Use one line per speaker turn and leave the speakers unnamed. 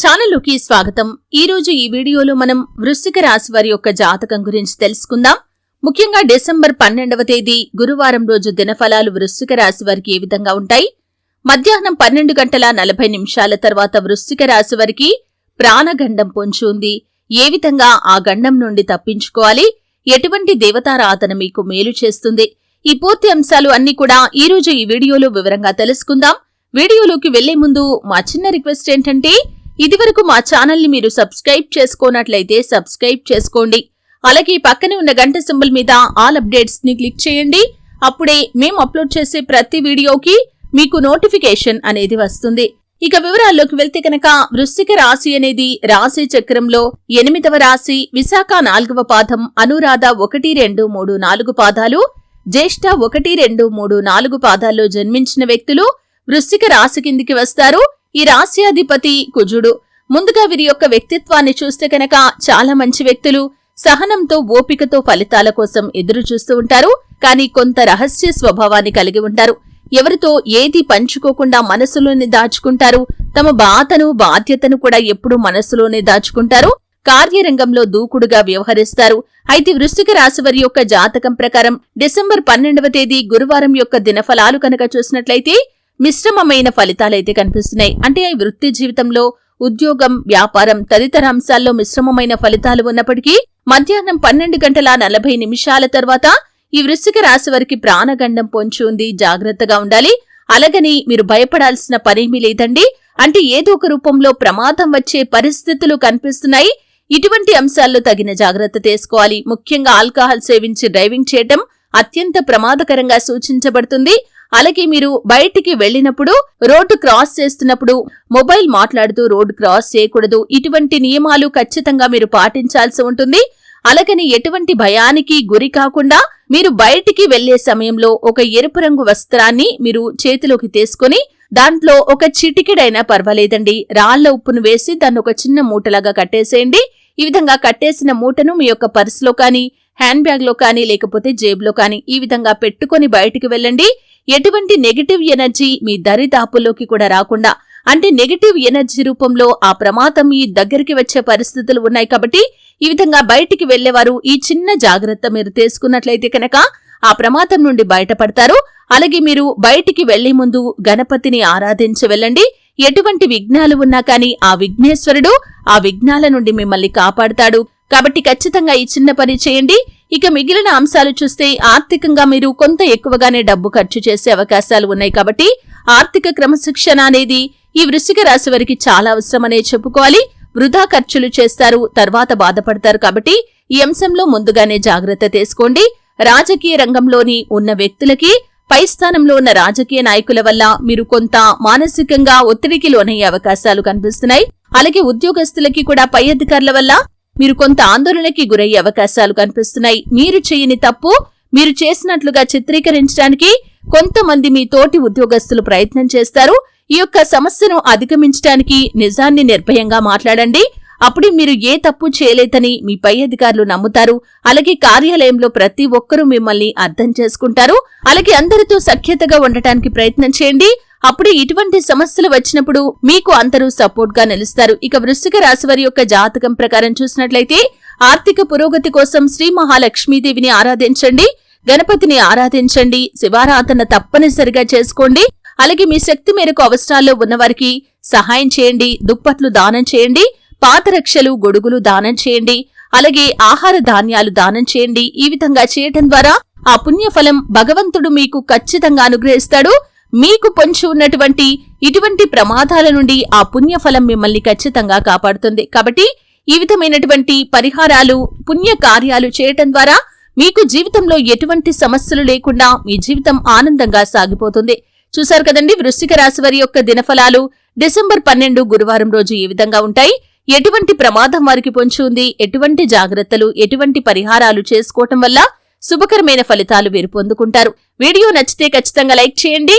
ఛానల్లోకి స్వాగతం. ఈ రోజు ఈ వీడియోలో మనం వృశ్చిక రాశి వారి యొక్క జాతకం గురించి తెలుసుకుందాం. ముఖ్యంగా డిసెంబర్ పన్నెండవ తేదీ గురువారం రోజు దినఫలాలు వృశ్చిక రాశి వారికి ఏ విధంగా ఉంటాయి? మధ్యాహ్నం పన్నెండు గంటల నలభై నిమిషాల తర్వాత వృశ్చిక రాశి వారికి ప్రాణగండం పొంచి ఉంది. ఏ విధంగా ఆ గండం నుండి తప్పించుకోవాలి? ఎటువంటి దేవతారాధన మీకు మేలు చేస్తుంది? ఈ పూర్తి అంశాలు అన్ని కూడా ఈ రోజు ఈ వీడియోలో వివరంగా తెలుసుకుందాం. వీడియోలోకి వెళ్ళే ముందు మా చిన్న రిక్వెస్ట్ ఏంటంటే ఇదివరకు మా ఛానల్ని మీరు సబ్స్క్రైబ్ చేసుకోనట్లయితే సబ్స్క్రైబ్ చేసుకోండి. అలాగే పక్కనే ఉన్న గంట సింబల్ మీద ఆల్ అప్డేట్స్ని క్లిక్ చేయండి. అప్పుడే మేము అప్లోడ్ చేసే ప్రతి వీడియోకి మీకు నోటిఫికేషన్ అనేది వస్తుంది. ఇక వివరాల్లోకి వెళ్తే కనుక వృశ్చిక రాశి అనేది రాశి చక్రంలో ఎనిమిదవ రాశి విశాఖ నాలుగవ పాదం అనురాధ ఒకటి రెండు మూడు నాలుగు పాదాలు జ్యేష్ఠ ఒకటి రెండు మూడు నాలుగు పాదాల్లో జన్మించిన వ్యక్తులు వృశ్చిక రాశి కిందికి వస్తారు. ఈ రాశ్యాధిపతి కుజుడు. ముందుగా వీరి యొక్క వ్యక్తిత్వాన్ని చూస్తే కనుక చాలా మంచి వ్యక్తులు. సహనంతో ఓపికతో ఫలితాల కోసం ఎదురు చూస్తూ ఉంటారు. కానీ కొంత రహస్య స్వభావాన్ని కలిగి ఉంటారు. ఎవరితో ఏది పంచుకోకుండా మనసులోనే దాచుకుంటారు. తమ బాధను బాధ్యతను కూడా ఎప్పుడూ మనసులోనే దాచుకుంటారు. కార్యరంగంలో దూకుడుగా వ్యవహరిస్తారు. అయితే వృశ్చిక రాశి వారి యొక్క జాతకం ప్రకారం డిసెంబర్ పన్నెండవ తేదీ గురువారం యొక్క దినఫలాలు కనుక చూసినట్లయితే మిశ్రమమైన ఫలితాలైతే కనిపిస్తున్నాయి. అంటే ఈ వృత్తి జీవితంలో ఉద్యోగం వ్యాపారం తదితర అంశాల్లో మిశ్రమమైన ఫలితాలు ఉన్నప్పటికీ మధ్యాహ్నం పన్నెండు గంటల నలభై నిమిషాల తర్వాత ఈ వృశ్చిక రాశి వారికి ప్రాణగండం పొంచి ఉంది. జాగ్రత్తగా ఉండాలి. అలాగని మీరు భయపడాల్సిన పనేమీ లేదండి. అంటే ఏదో ఒక రూపంలో ప్రమాదం వచ్చే పరిస్థితులు కనిపిస్తున్నాయి. ఇటువంటి అంశాల్లో తగిన జాగ్రత్త తీసుకోవాలి. ముఖ్యంగా ఆల్కహాల్ సేవించి డ్రైవింగ్ చేయటం అత్యంత ప్రమాదకరంగా సూచించబడుతుంది. అలాగే మీరు బయటికి వెళ్ళినప్పుడు రోడ్డు క్రాస్ చేస్తున్నప్పుడు మొబైల్ మాట్లాడుతూ రోడ్డు క్రాస్ చేయకూడదు. ఇటువంటి నియమాలు ఖచ్చితంగా మీరు పాటించాల్సి ఉంటుంది. అలాగని ఎటువంటి భయానికి గురి కాకుండా మీరు బయటికి వెళ్ళే సమయంలో ఒక ఎరుపు రంగు వస్త్రాన్ని మీరు చేతిలోకి తీసుకుని దాంట్లో ఒక చిటికెడైనా పర్వాలేదండి. రాళ్ళ ఉప్పును వేసి దాన్ని ఒక చిన్న మూటలాగా కట్టేసేయండి. ఈ విధంగా కట్టేసిన మూటను మీ యొక్క పర్సులో కానీ హ్యాండ్ బ్యాగ్లో కానీ లేకపోతే జేబులో కానీ ఈ విధంగా పెట్టుకుని బయటికి వెళ్ళండి. ఎటువంటి నెగటివ్ ఎనర్జీ మీ దరిదాపుల్లోకి కూడా రాకుండా అంటే నెగటివ్ ఎనర్జీ రూపంలో ఆ ప్రమాదం మీ దగ్గరికి వచ్చే పరిస్థితులు ఉన్నాయి కాబట్టి ఈ విధంగా బయటికి వెళ్ళేవారు ఈ చిన్న జాగ్రత్త మీరు తీసుకున్నట్లయితే కనుక ఆ ప్రమాదం నుండి బయటపడతారు. అలాగే మీరు బయటికి వెళ్ళే ముందు గణపతిని ఆరాధించి వెళ్ళండి. ఎటువంటి విఘ్నాలు ఉన్నా కానీ ఆ విఘ్నేశ్వరుడు ఆ విఘ్నాల నుండి మిమ్మల్ని కాపాడుతాడు. కాబట్టి ఖచ్చితంగా ఈ చిన్న పని చేయండి. ఇక మిగిలిన అంశాలు చూస్తే ఆర్థికంగా మీరు కొంత ఎక్కువగానే డబ్బు ఖర్చు చేసే అవకాశాలు ఉన్నాయి కాబట్టి ఆర్థిక క్రమశిక్షణ అనేది ఈ వృశ్చిక రాశి వారికి చాలా అవసరమనే చెప్పుకోవాలి. వృధా ఖర్చులు చేస్తారు తర్వాత బాధపడతారు కాబట్టి ఈ అంశంలో ముందుగానే జాగ్రత్త తీసుకోండి. రాజకీయ రంగంలోని ఉన్న వ్యక్తులకి పై స్థానంలో ఉన్న రాజకీయ నాయకుల వల్ల మీరు కొంత మానసికంగా ఒత్తిడికి లోనయ్యే అవకాశాలు కనిపిస్తున్నాయి. అలాగే ఉద్యోగస్తులకి కూడా పై అధికారుల వల్ల మీరు కొంత ఆందోళనకి గురయ్యే అవకాశాలు కనిపిస్తున్నాయి. మీరు చేయని తప్పు మీరు చేసినట్లుగా చిత్రీకరించడానికి కొంతమంది మీ తోటి ఉద్యోగస్తులు ప్రయత్నం చేస్తారు. ఈ యొక్క సమస్యను అధిగమించడానికి నిజాన్ని నిర్భయంగా మాట్లాడండి. అప్పుడు మీరు ఏ తప్పు చేయలేదని మీ పై అధికారులు నమ్ముతారు. అలాగే కార్యాలయంలో ప్రతి ఒక్కరూ మిమ్మల్ని అర్థం చేసుకుంటారు. అలాగే అందరితో సఖ్యతగా ఉండటానికి ప్రయత్నం చేయండి. అప్పుడు ఇటువంటి సమస్యలు వచ్చినప్పుడు మీకు అందరూ సపోర్ట్గా నిలుస్తారు. ఇక వృశ్చిక రాశి వారి యొక్క జాతకం ప్రకారం చూసినట్లయితే ఆర్థిక పురోగతి కోసం శ్రీ మహాలక్ష్మీదేవిని ఆరాధించండి గణపతిని ఆరాధించండి శివారాధన తప్పనిసరిగా చేసుకోండి అలాగే మీ శక్తి మేరకు అవసరాల్లో ఉన్నవారికి సహాయం చేయండి దుప్పట్లు దానం చేయండి పాతరక్షలు గొడుగులు దానం చేయండి అలాగే ఆహార ధాన్యాలు దానం చేయండి. ఈ విధంగా చేయటం ద్వారా ఆ పుణ్యఫలం భగవంతుడు మీకు ఖచ్చితంగా అనుగ్రహిస్తాడు. మీకు పొంచి ఉన్నటువంటి ఇటువంటి ప్రమాదాల నుండి ఆ పుణ్యఫలం మిమ్మల్ని ఖచ్చితంగా కాపాడుతుంది. కాబట్టి ఈ విధమైనటువంటి పరిహారాలు పుణ్య కార్యాలు చేయటం ద్వారా మీకు జీవితంలో ఎటువంటి సమస్యలు లేకుండా మీ జీవితం ఆనందంగా సాగిపోతుంది. చూశారు కదండి వృశ్చిక రాశి వారి యొక్క దినఫలాలు డిసెంబర్ పన్నెండు గురువారం రోజు ఈ విధంగా ఉంటాయి? ఎటువంటి ప్రమాదం వారికి పొంచి ఉంది? ఎటువంటి జాగ్రత్తలు ఎటువంటి పరిహారాలు చేసుకోవటం వల్ల శుభకరమైన ఫలితాలు వీరు పొందుకుంటారు? వీడియో నచ్చితే ఖచ్చితంగా లైక్ చేయండి.